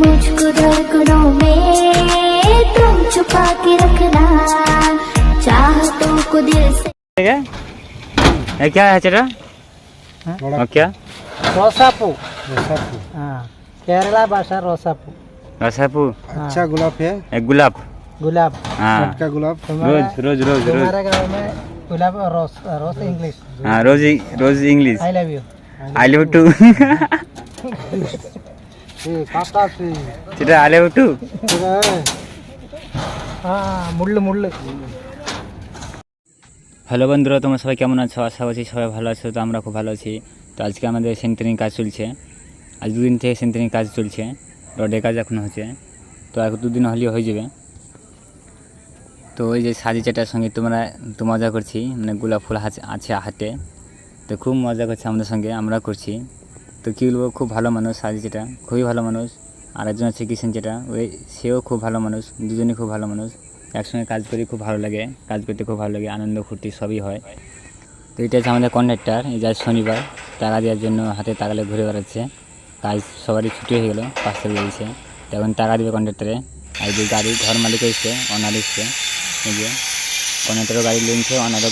मुझको धड़कनों में तुम छुपा के रखना। चाहतों को दिल से ये क्या है चेटा क्या? रोसापू। रोसापू। हाँ, केरला भाषा रोसापू। रोसापू? अच्छा गुलाब है। एक गुलाब। गुलाब। हाँ। का गुलाब। रोज रोज रोज रोज। गुलाब रोज रोज इंग्लिश। हाँ रोज रोज English. I love you I love to hello বন্ধুরা, তোমরা সবাই কেমন আছো? আশা করছি সবাই ভালো আছো, তো আমরা খুব ভালো আছি। তো আজকে আমাদের সেন্টারিং কাজ চলছে। আজ দুদিন থেকে সেন্টারিং কাজ চলছে রডে কাজ এখন হচ্ছে। তো এখন দুদিন হলেই হয়ে যাবে। তো ওই যে সাজি চাটার সঙ্গে তোমরা, তো মজা করছি। মানে গোলাপ ফুল আছে হাতে। তো খুব মজা করছে আমাদের সঙ্গে আমরা করছি। তো কী বলব, খুব ভালো মানুষ সাজি যেটা, খুবই ভালো মানুষ। আর একজন আছে কিষেন যেটা, ওই সেও খুব ভালো মানুষ, দুজনেই খুব ভালো মানুষ। একসঙ্গে কাজ করি খুব ভালো লাগে, কাজ করতে খুব ভালো লাগে, আনন্দ ফুর্তি সবই হয়। তো এটা হচ্ছে আমাদের কন্ডাক্টার এই যা শনিবার টাকা দেওয়ার জন্য হাতে তাকালে ঘুরে বেড়াচ্ছে। কাজ সবারই ছুটি হয়ে গেলো, পাঁচটা বেরিয়েছে তো এখন টাকা দেবে কন্ডাক্টারে আর যে গাড়ি, ঘর মালিক এসছে, অনার এসছে। এই যে কন্ডাক্টারও গাড়ি নিয়েছে অনারও